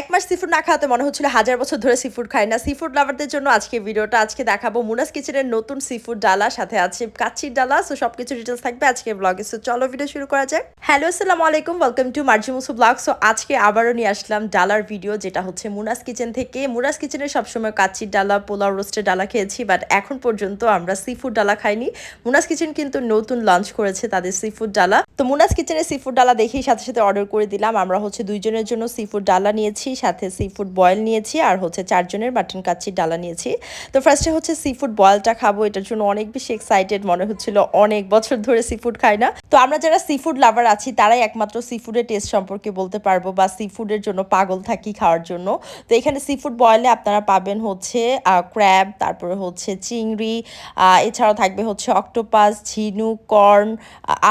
এক মাস সিফুড না খাওয়াতে মনে হচ্ছিল হাজার বছর ধরে সিফুড খাই না। সিফুড লাভারদের জন্য আজকে ভিডিওটা, আজকে দেখাবো মুনাস কিচেনের নতুন সিফুড ডালা সাথে আছে কাচ্চির ডালা। সো সবকিছু ডিটেলস থাকবে আজকে ব্লগে সো চলো ভিডিও শুরু করা যাক। হ্যালো আসসালামু আলাইকুম। ওয়েলকাম টু মার্জি মুসু ব্লগ সো আজকে আবারও নিয়ে আসলাম ডালার ভিডিও যেটা হচ্ছে মুনাস কিচেন থেকে। মুনাস কিচেনের সবসময় কাচ্চির ডালা, পোলাও রোস্টের ডালা খেয়েছি বাট এখন পর্যন্ত আমরা সিফুড ডালা খাইনি। মুনাস কিচেন কিন্তু নতুন লঞ্চ করেছে তাদের সিফুড ডালা। তো মুনাস কিচেনের সিফুড ডালা দেখেই সাথে সাথে অর্ডার করে দিলাম। আমরা হচ্ছে দুইজনের জন্য সিফুড ডালা নিয়েছি। সাথে সিফুড বয়েল নিয়েছি আর হচ্ছে চারজনের মাটন কাচ্চির ডালা নিয়েছি। তো ফার্স্টে হচ্ছে সিফুড বয়েলটা খাব, এটার জন্য অনেক বেশি এক্সাইটেড মনে হচ্ছিল অনেক বছর ধরে সিফুড খাই না। তো আমরা যারা সিফুড লাভার আছি, তারাই একমাত্র সিফুডের টেস্ট সম্পর্কে বলতে পারব বা সিফুডের জন্য পাগল থাকি খাওয়ার জন্য। তো এখানে সিফুড বয়েলে আপনারা পাবেন হচ্ছে ক্র্যাব তারপরে হচ্ছে চিংড়ি এছাড়াও থাকবে হচ্ছে অক্টোপাস ঝিনুক কর্ন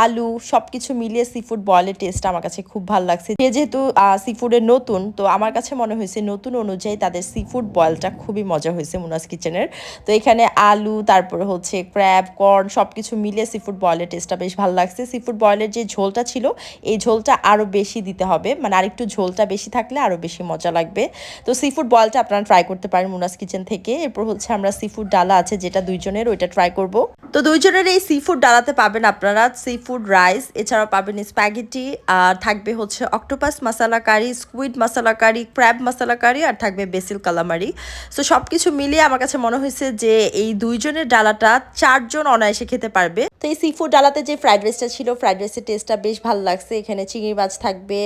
আলু সব কিছু মিলিয়ে সি ফুড বয়েলের টেস্ট আমার কাছে খুব ভালো লাগছে। সে যেহেতু সিফুডের নতুন, তো আমার কাছে মনে হয়েছে নতুন অনুযায়ী তাদের সিফুড বয়েলটা খুবই মজা হয়েছে মুনাস কিচেনের। তো এখানে আলু, তারপরে হচ্ছে ক্র্যাব কর্ন সব কিছু মিলে সি ফুড বয়েলের টেস্টটা বেশ ভালো লাগছে। সি ফুড বয়েলের যে ঝোলটা ছিল, এই ঝোলটা আরও বেশি দিতে হবে। মানে আরেকটু ঝোলটা বেশি থাকলে আরও বেশি মজা লাগবে। তো সি ফুড বয়েলটা আপনারা ট্রাই করতে পারেন মুনাস কিচেন থেকে। এরপর হচ্ছে আমরা সি ফুড ডালা আছে যেটা দুইজনের, ওইটা ট্রাই করব। তো দুইজনের এই সি ফুড ডালাতে পাবেন আপনারা সি ফুড রাইস এছাড়াও পাবেন স্প্যাগেটি আর থাকবে হচ্ছে octopus masala curry squid masala curry crab masala curry আর থাকবে বেসিল কালামারি সো সব কিছু মিলিয়ে আমার কাছে মনে হয়েছে যে এই দুইজনের ডালাটা চারজন অনায়াসে খেতে পারবে। তো এই সিফুড ডালাতে যে ফ্রাইড রাইসটা ছিল ফ্রাইড রাইসের টেস্টটা বেশ ভালো লাগছে। এখানে চিংড়ি মাছ থাকবে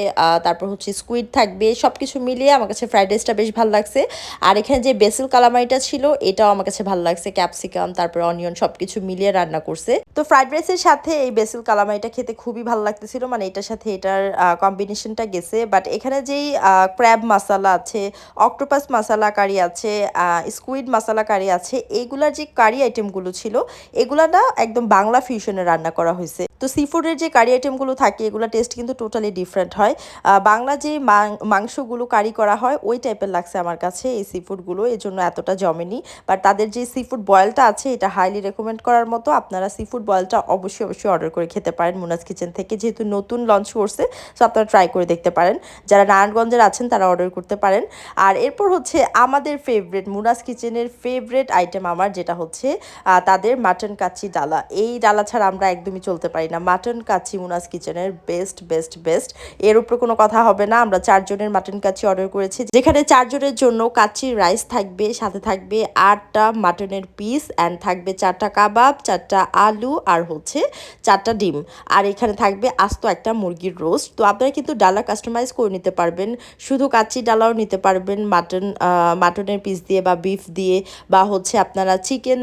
তারপর হচ্ছে স্কুইড থাকবে। সব কিছু মিলিয়ে আমার কাছে ফ্রাইড রাইসটা বেশ ভালো লাগছে। আর এখানে যে বেসিল কালামারিটা ছিল, এটাও আমার কাছে ভালো লাগছে। ক্যাপসিকাম তারপর অনিয়ন সব কিছু মিলিয়ে রান্না করছে। তো ফ্রাইড রাইসের সাথে এই বেসিল কালামারিটা খেতে খুবই ভালো লাগতেছিল। মানে এটার সাথে এটার কম্বিনেশনটা গেছে। বাট এখানে যেই ক্র্যাব মশলা আছে, অক্টোপাস মশালা কারি আছে স্কুইড মশালা কারি আছে, এগুলার যে কারি আইটেমগুলো ছিল, এগুলা না একদম বাংলা ফিউশনে রান্না করা হয়েছে। তো সি ফুডের যে কারি আইটেমগুলো থাকে, এগুলো টেস্ট কিন্তু টোটালি ডিফারেন্ট হয়। বাংলা যে মাংসগুলো কারি করা হয়, ওই টাইপের লাগছে আমার কাছে এই সি ফুডগুলো এই জন্য এতটা জমেনি। বাট তাদের যে সি ফুড বয়েলটা আছে, এটা হাইলি রেকমেন্ড করার মতো আপনারা সি ফুড বয়েলটা অবশ্যই অবশ্যই অর্ডার করে খেতে পারেন মুনাজ কিচেন থেকে। যেহেতু নতুন লঞ্চ করছে সো আপনারা ট্রাই করে দেখতে পারেন। যারা নারায়ণগঞ্জের আছেন, তারা অর্ডার করতে পারেন। আর এরপর হচ্ছে আমাদের ফেভারেট মুনাজ কিচেনের ফেভারেট আইটেম আমার, যেটা হচ্ছে তাদের মাটন কাচ্চি ডালা। এই ডালা ছাড়া আমরা একদমই চলতে পারি না মাটন কাচ্চি মুনাজ কিচেনের বেস্ট বেস্ট বেস্ট এর উপরে কোনো কথা হবে না, আমরা চারজনের মাটন কাচ্চি অর্ডার করেছি। যেখানে চারজনের জন্য কাচ্চি রাইস থাকবে, সাথে থাকবে আটটা মাটনের পিস অ্যান্ড থাকবে চারটা কাবাব, চারটা আলু আর হচ্ছে চারটা ডিম। আর এখানে থাকবে আস্ত একটা মুরগির রোস্ট তো আপনারা কিন্তু ডালা কাস্টমাইজ করে নিতে পারবেন। শুধু কাচ্চি ডালাও নিতে পারবেন মাটন মাটনের পিস দিয়ে বা বিফ দিয়ে বা হচ্ছে আপনারা চিকেন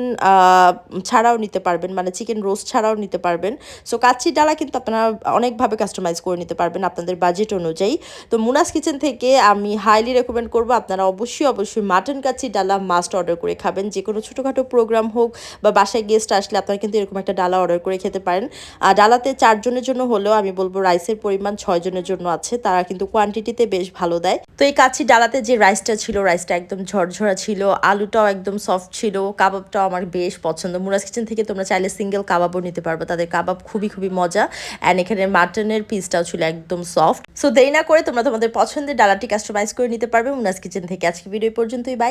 ছাড়াও নিতে পারবেন। মানে চিকেন রোস্ট ছাড়াও নিতে পারবেন। সো কাচ্চি ডালা কিন্তু আপনারা অনেকভাবে কাস্টমাইজ করে নিতে পারবেন আপনাদের বাজেট অনুযায়ী। তো মুনাস কিচেন থেকে আমি হাইলি রেকমেন্ড করব, আপনারা অবশ্যই অবশ্যই মাটন কাচ্চি ডালা মাস্ট অর্ডার করে খাবেন। যে কোনো ছোটোখাটো প্রোগ্রাম হোক বা বাসায় গেস্ট আসলে আপনারা কিন্তু এরকম একটা ডালা অর্ডার করে খেতে পারেন। আর ডালাতে চারজনের জন্য হলেও আমি বলব রাইসের পরিমাণ ছয় জনের জন্য আছে, তারা কিন্তু কোয়ান্টিটিতে বেশ ভালো দেয়। তো, এই কাচ্চি ডালাতে যে রাইসটা ছিল রাইসটা একদম ঝরঝরা ছিল, আলুটাও একদম সফট ছিল, কাবাবটাও আমার বেশ পছন্দ। মুরাজ কিচেন থেকে তোমরা চাইলে সিঙ্গেল কাবাবও নিতে পারবে, তাদের কাবাব খুবই খুবই মজা। অ্যান্ড এখানে মাটনের পিসটাও ছিল একদম সফট সো দেরি না করে তোমরা তোমাদের পছন্দের ডালাটি কাস্টমাইজ করে নিতে পারবে। মুনাস কিচেন থেকে আজকে ভিডিও পর্যন্তই। বাই